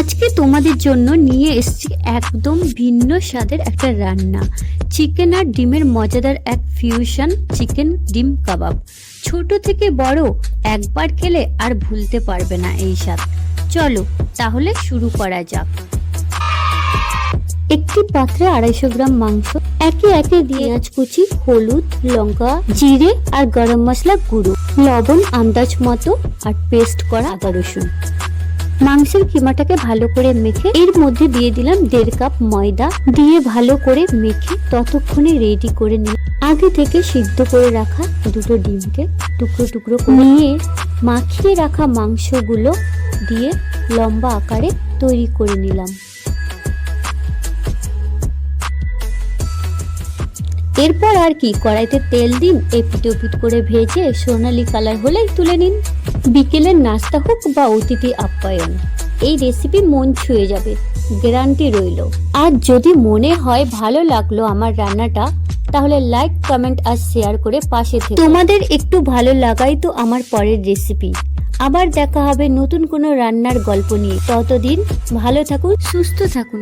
আজকে তোমাদের জন্য নিয়ে এসেছি একদম ভিন্ন স্বাদের একটা রান্না। চিকেন আর ডিমের মজাদার এক ফিউশন চিকেন ডিম কাবাব। ছোট থেকে বড়, একবার খেলে আর ভুলতে পারবে না এই স্বাদ। চলো তাহলে শুরু করা যাক। একটি পাত্রে আড়াইশো গ্রাম মাংস, একে একে দিয়ে পেঁয়াজ কুচি, হলুদ, লঙ্কা, জিরে আর গরম মশলা গুঁড়ো, লবণ, আন্দাজ মতো, আর পেস্ট করা আদা রসুন। মাংসের কিমাটাকে ভালো করে মেখে এর মধ্যে দিয়ে দিলাম দেড় কাপ ময়দা। দিয়ে ভালো করে মেখে ততক্ষণে রেডি করে নিই আগে থেকে সিদ্ধ করে রাখা দুটো ডিমকে টুকরো টুকরো নিয়ে মাখিয়ে রাখা মাংসগুলো দিয়ে লম্বা আকারে তৈরি করে নিলাম। এরপর আর কি, কড়াইতে তেল দিন এপিট ওপিট করে ভেজে সোনালি কালার হলেই তুলে নিন। বিকেলের নাস্তা হোক বা অতিথি আপ্যায়ন, এই রেসিপি মন ছুঁয়ে যাবে, গ্যারান্টি রইল। আর যদি মনে হয় ভালো লাগল আমার রান্নাটা, তাহলে লাইক কমেন্ট আর শেয়ার করে পাশে থেকে। তোমাদের একটু ভালো লাগাই তো আমার পরের রেসিপি আবার দেখা হবে নতুন কোনো রান্নার গল্প নিয়ে। ততদিন ভালো থাকুন, সুস্থ থাকুন।